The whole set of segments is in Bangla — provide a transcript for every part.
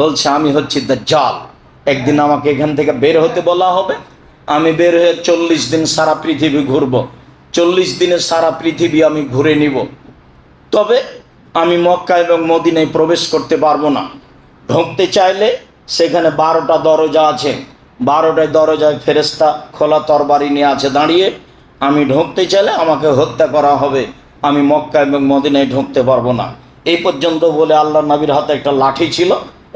বলছে, আমি হচ্ছি জাল একদিন আমাকে এখান থেকে বের হতে বলা হবে। আমি বের হয়ে চল্লিশ দিন সারা পৃথিবী ঘুরবো। চল্লিশ দিনে সারা পৃথিবী আমি ঘুরে নিব। তবে আমি মক্কা এবং মদিনায় প্রবেশ করতে পারব না। ঢুকতে চাইলে সেখানে বারোটা দরজা আছে। বারোটায় দরজায় ফেরেস্তা খোলা তরবারি নিয়ে আছে দাঁড়িয়ে। আমি ঢুকতে চাইলে আমাকে হত্যা করা হবে। আমি মক্কা এবং মদিনায় ঢুকতে পারব না। এই পর্যন্ত বলে আল্লাহ নবীর হাতে একটা লাঠি ছিল।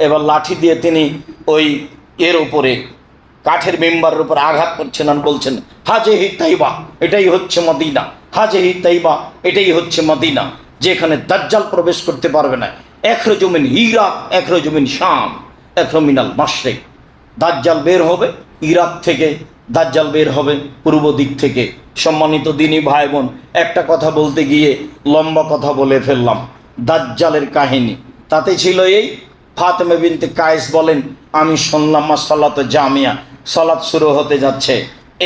এবার লাঠি দিয়ে তিনি ওই এর উপরে, কাঠের মেম্বারের উপর আঘাত করছেন আর বলছেন হাজে হি তাইবা, এটাই হচ্ছে মদিনা হাজে হি তাইবা, এটাই হচ্ছে মদিনা, যেখানে দাজ্জাল প্রবেশ করতে পারবে না। একরো জমিন ইরাক একরো জমিন শাম একরো মিনাল মাসরেক দাজ্জাল বের হবে, ইরাক থেকে দাজ্জাল বের হবে, পূর্ব দিক থেকে। সম্মানিত দিনী ভাই বোন একটা কথা বলতে গিয়ে লম্বা কথা বলে ফেললাম। দাজ্জালের কাহিনী, তাতে ছিল এই ফাতেমা বিনতে কায়েস বলেন, আমি শুনলাম মাসাল্লাত জামিয়া সলাৎ শুরু হতে যাচ্ছে।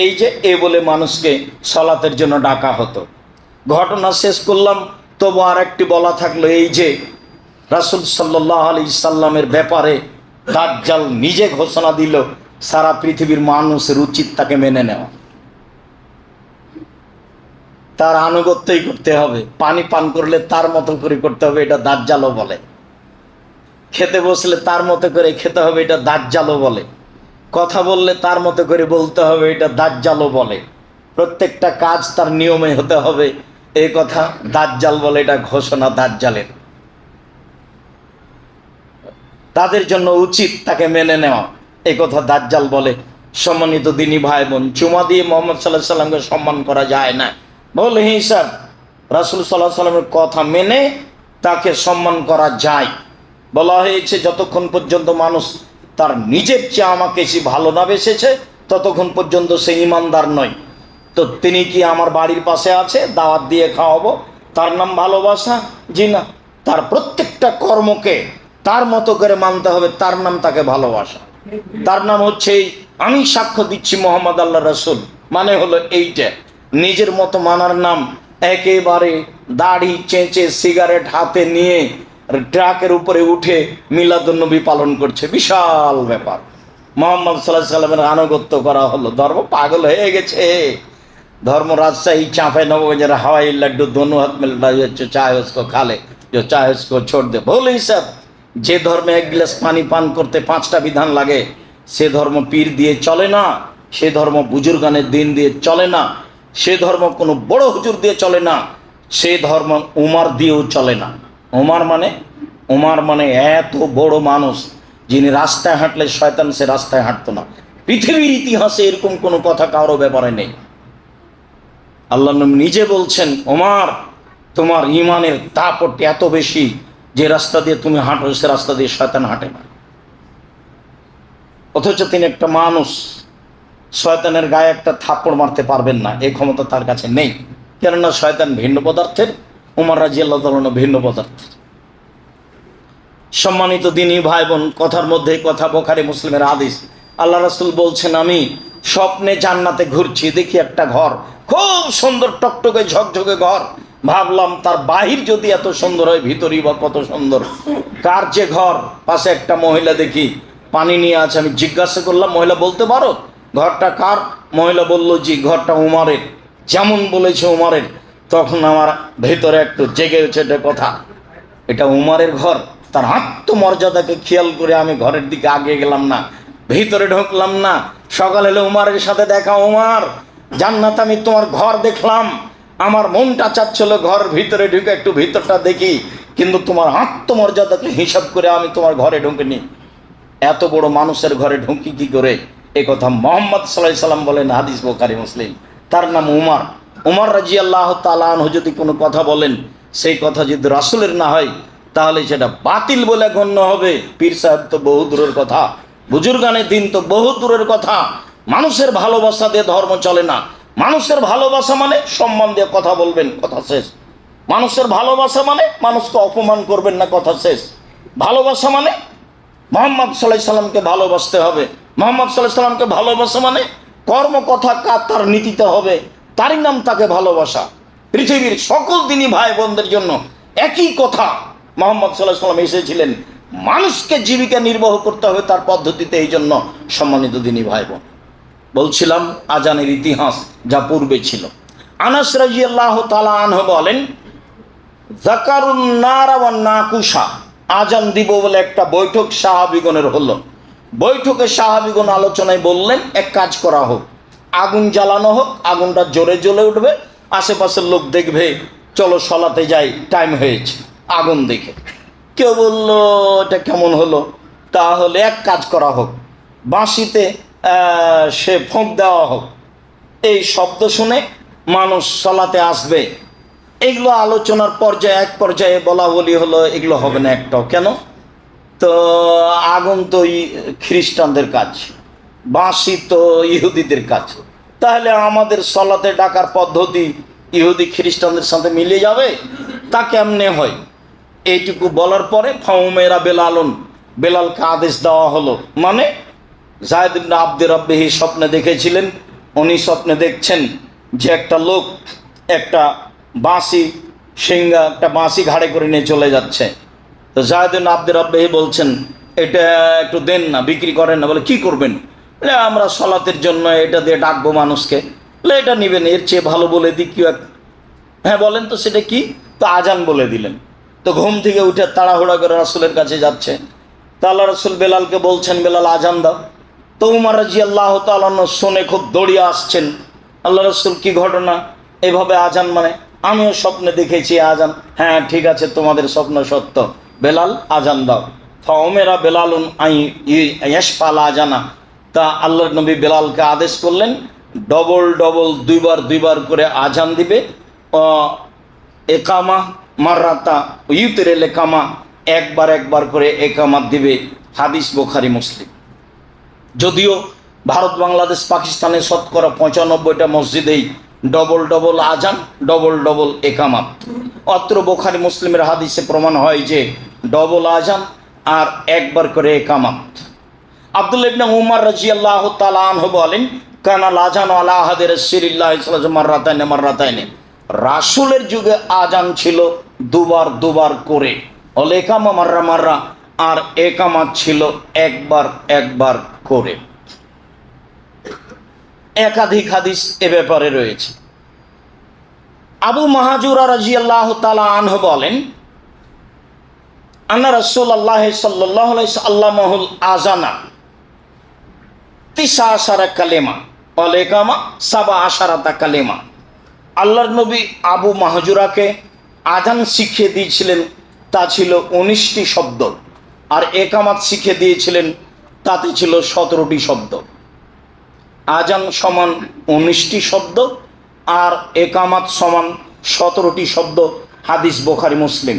এই যে এ বলে মানুষকে সলাতের জন্য ডাকা হতো। ঘটনা শেষ করলাম, তবু আর একটি বলা থাকল, এই যে রাসুল সাল্লাহ আলি সাল্লামের ব্যাপারে দাজ্জাল নিজে ঘোষণা দিল, সারা পৃথিবীর মানুষের উচিত তাকে মেনে নেওয়া। তার আনুগত্যই করতে হবে, পানি পান করলে তার মতো করে করতে হবে, এটা দাজ্জালও বলে। খেতে বসলে তার মতো করে খেতে হবে, এটা দাজ্জালও বলে। কথা বললে তার মতো করে বলতে হবে, এটা দাজ্জালও বলে। প্রত্যেকটা কাজ তার নিয়মে হতে হবে। এই কথা দাজ্জাল বলে, এটা ঘোষণা দাজ্জালের। তাদের জন্য উচিত তাকে মেনে নেওয়া। এই কথা দাজ্জাল বলে, সম্মানিত দিনী ভাই বোন চুমা দিয়ে মোহাম্মদ সাল্লাহ সাল্লামকে সম্মান করা যায় না। বল হিসাব রাসুল সাল্লাহ সাল্লামের কথা মেনে তাকে সম্মান করা যায়। বলা হয়েছে, যতক্ষণ পর্যন্ত মানুষ তার নিজের চেয়ে আমাকে সে ভালো না বেসেছে, ততক্ষণ পর্যন্ত সে ইমানদার নয়। তো তিনি কি আমার বাড়ির পাশে আছে? দাওয়াত দিয়ে খাওয়াবো। তার নাম ভালোবাসা? জি না। তার প্রত্যেকটা কর্মকে তার মতো করে মানতে হবে, তার নাম তাকে ভালোবাসা। তার নাম হচ্ছে, আমি সাক্ষ্য দিচ্ছি মোহাম্মদ আল্লাহ রসুল। মানে হলো এইটা। নিজের মতো মানার নাম একেবারে দাড়ি, চেঁচে, সিগারেট হাতে নিয়ে ট্রাকের উপরে উঠে মিলাদুন্নবী পালন করছে। বিশাল ব্যাপার। মোহাম্মদ সাল্লাহ সাল্লামের আনুগত্য করা হলো। ধর্ম পাগল হয়ে গেছে। ধর্ম রাজশাহী চাঁপে নবগঞ্জের হাওয়াই লাড্ডু দোনো হাত মিল হচ্ছে চায় হসকো খালে, যে চায় হসকো ছোট দে। ভুল হিসাব। যে ধর্মে এক গ্লাস পানি পান করতে পাঁচটা বিধান লাগে, সে ধর্ম পীর দিয়ে চলে না, সে ধর্ম বুজুর্গানের দিন দিয়ে চলে না, সে ধর্ম কোনো বড় হুজুর দিয়ে চলে না, সে ধর্ম উমার দিয়েও চলে না। উমার মানে? ওমার মানে এত বড় মানুষ যিনি রাস্তায় হাঁটলে শয়তান সে রাস্তায় হাঁটতো না। পৃথিবীর ইতিহাসে এরকম কোনো কথা কারও ব্যাপারে নেই। আল্লাহ নিজে বলছেন, ওমার, তোমার ইমানের দাপটটি এত বেশি যে রাস্তা দিয়ে তুমি হাঁটো, সে রাস্তা দিয়ে শয়তান হাঁটে না। অথচ তিনি একটা মানুষ, শয়তানের গায়ে একটা থাপ্পড় মারতে পারবেন না এই ক্ষমতা তার কাছে নেই। কেননা শয়তান ভিন্ন পদার্থের উমার রাজি আল্লাহ তালন ভিন্ন পদার্থ। সম্মানিত দিনই ভাই বোন কথার মধ্যে কথা বোখারি মুসলিমের আদিস আল্লাহ রাসুল বলছেন, আমি স্বপ্নে জান্নাতে ঘুরছি, দেখি একটা ঘর, খুব সুন্দর টকটকে, ঝকঝকে ঘর। ভাবলাম তার বাহির যদি এত সুন্দর হয়, ভিতরই বা কত সুন্দর। কার যে ঘর? পাশে একটা মহিলা দেখি, পানি নিয়ে আছে। আমি জিজ্ঞাসা করলাম, মহিলা বলতে পারো? ঘরটা কার? মহিলা বলল, জি, ঘরটা উমারের। যেমন বলেছে উমারের। তখন আমার ভেতরে একটু জেগে এটা কথা। এটা উমারের ঘর। তার আত্মমর্যাদাকে খেয়াল করে আমি ঘরের দিকে আগে গেলাম না, ভিতরে ঢুকলাম না। সকাল হলে উমারের সাথে দেখা, উমার, জান্নাত আমি তোমার ঘর দেখলাম। আমার মনটা চাচ্ছিল ঘর ভিতরে ঢুকে একটু ভিতরটা দেখি, কিন্তু তোমার আত্মমর্যাদাকে হিসাব করে আমি তোমার ঘরে ঢুকিনি। এত বড় মানুষের ঘরে ঢুকি কি করে? এ কথা মোহাম্মদ সাল্লাহ সাল্লাম বলেন হাদিস বোকারি মুসলিম। তার নাম উমার। উমার রাজি আল্লাহ তালাহ যদি কোনো কথা বলেন, সেই কথা যদি রাসুলের না হয়, তাহলে সেটা বাতিল বলে গণ্য হবে। পীর সাহেব তো বহু দূরের কথা, বুজুর্গানের দিন তো বহু দূরের কথা। মানুষের ভালোবাসা দিয়ে ধর্ম চলে না। মানুষের ভালোবাসা মানে সম্মান দিয়ে কথা বলবেন, কথা শেষ। মানুষের ভালোবাসা মানে মানুষকে অপমান করবেন না, কথা শেষ। ভালোবাসা মানে মোহাম্মদ সাল্লাহ সাল্লামকে ভালোবাসতে হবে। মোহাম্মদ সাল্লাহ সাল্লামকে ভালোবাসা মানে কর্ম কথা কার তার নীতিতে হবে। তারই নাম তাকে ভালোবাসা। পৃথিবীর সকল দিনই ভাই বোনদের জন্য একই কথা। মোহাম্মদ সাল্লাহ সাল্লাম এসেছিলেন, মানুষকে জীবিকা নির্বাহ করতে হবে তার পদ্ধতিতে, এই জন্য সম্মানিত দিনী ভাই বোন। বলছিলাম, আজানের ইতিহাস যা পূর্বে ছিল। আনাস আল্লাহ তালা আনহ বলেন জাকারুন নাকুশা। আজান দিব বলে একটা বৈঠক সাহাবিগণের হলো। বৈঠকে সাহাবিগণ আলোচনায় বললেন, এক কাজ করা হোক। আগুন জ্বালানো হোক, আগুনটা জোরে জ্বলে উঠবে, আশেপাশের লোক দেখবে, চলো সলাতে যাই টাইম হয়েছে, আগুন দেখে। কেউ বলল, এটা কেমন হলো? তাহলে এক কাজ করা হোক, বাঁশিতে সে ফোঁক দেওয়া হোক। এই শব্দ শুনে মানুষ সলাতে আসবে। এগুলো আলোচনার পর্যায়ে, এক পর্যায়ে বলা বলি হলো, এগুলো হবে না একটাও, কেন? তো আগুন তো খ্রিস্টানদের কাজ। বাঁশি তো ইহুদিদের কাছে। তাহলে আমাদের সলাতে ডাকার পদ্ধতি ইহুদি খ্রিস্টানদের সাথে মিলে যাবে? তা কেমনে হয়? এইটুকু বলার পরে ফাউমেরা বেলালন, বেলালকে আদেশ দেওয়া হলো। মানে জায়দ ইবনে আব্দুর রব্বিহি স্বপ্নে দেখেছিলেন, উনি স্বপ্নে দেখছেন যে একটা লোক একটা বাঁশি সিঙ্গা একটা বাঁশি ঘাড়ে করে নিয়ে চলে যাচ্ছে। তো জায়দিন আব্দুর রব্বিহি বলছেন, এটা একটু দেন না, বিক্রি করেন না। বলে, কি করবেন? আমরা সলাতের জন্য এটা দিয়ে ডাকবো মানুষকে। এটা নেবেন, এর চেয়ে ভালো বলে দিই কি হ্যাঁ বলেন তো সেটা কি? তো আজান বলে দিলেন। তো ঘুম থেকে উঠে তাড়াহুড়া করে রাসুলের কাছে যাচ্ছে। তা আল্লাহ রসুল বেলালকে বলছেন, বেলাল, আজান দাও। তো উমার রাজি আল্লাহ তালন শোনে খুব দৌড়িয়ে আসছেন। আল্লাহ রসুল, কি ঘটনা? এভাবে আজান মানে? আমিও স্বপ্নে দেখেছি আজান। হ্যাঁ ঠিক আছে, তোমাদের স্বপ্ন সত্য। বেলাল, আজান দাও। ফাওমেরা বেলালুন আই ইয়াসপাল আজানা। তা আল্লাহ নবী বেলালকে আদেশ করলেন, ডবল ডবল দুইবার দুইবার করে আজান দিবে। একামা মাররাতা, ইউতের একামা একবার একবার করে একামাত দিবে, হাদিস বোখারি, মুসলিম। যদিও ভারত, বাংলাদেশ, পাকিস্তানের শতকরা পঁচানব্বইটা মসজিদেই ডবল ডবল আজান, ডবল ডবল একামাত। অত্র বোখারি, মুসলিমের হাদিসে প্রমাণ হয় যে, ডবল আজান আর একবার করে একামাত। আব্দুল ইবনে উমর রাজিয়াল্লাহ তাআলা আনহু বলেন, কানা লাজান আলা আহাদের সিরিল্লাহ মাররাতাইনে মাররাতাইনে। রাসূলের যুগে আজান ছিল দুবার দুবার করে। অল একামা মাররা মাররা, আর একামাত ছিল একবার একবার করে। একাধিক হাদিস এ ব্যাপারে রয়েছে। আবু মাহাজুরা রাজিয়াল্লাহ তাআলা আনহু বলেন, আন্না রসুল আল্লাহ সাল্লাহ আল্লামহুল আজানা তিসা কালেমা অলেকামা সাবা আশারাতা কালেমা। আল্লাহর নবী আবু মাহজুরাকে আজান শিখিয়ে দিয়েছিলেন, তা ছিল উনিশটি শব্দ। আর একামাত শিখিয়ে দিয়েছিলেন, তাতে ছিল সতেরোটি শব্দ। আজান সমান উনিশটি শব্দ আর একামাত সমান সতেরোটি শব্দ, হাদিস বোখারি মুসলিম।